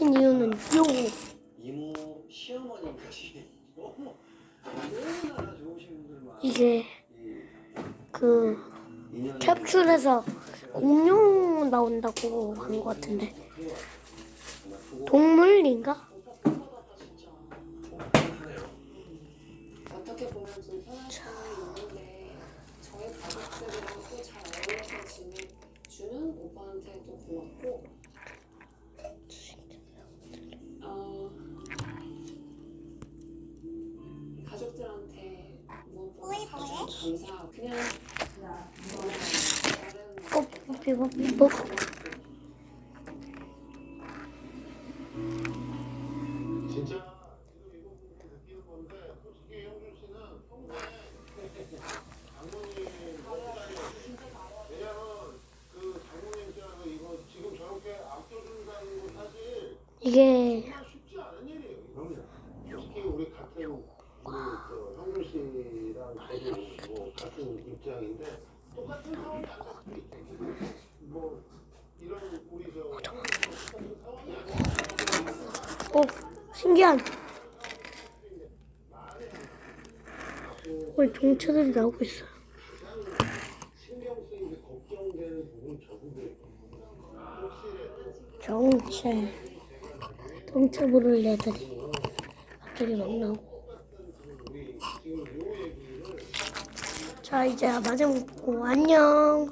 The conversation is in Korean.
시킨 이유는 요. 이모 시어머님까지 너무 너무나 좋으신 분들만 이게 이그 캡슐에서 공룡 나온다고 한 것 같은데. 두고 동물인가? 어 감사하고 그냥 뽀삐 뽀삐. 진짜 그 이게 쉽지 않은 일이에요. 우리 같은 씨랑 저도 뭐 같은 입장인데 똑같은 상황이 안될 수도 있대. 뭐 이런 우리 저. 오 신기한. 오늘 종체들이 나오고 있어요. 신경 걱정되는 정체. 정체 모를 애들이 갑자기 막 나오고. 우리 지금 요 얘기를 자 이제 마저 먹고 안녕.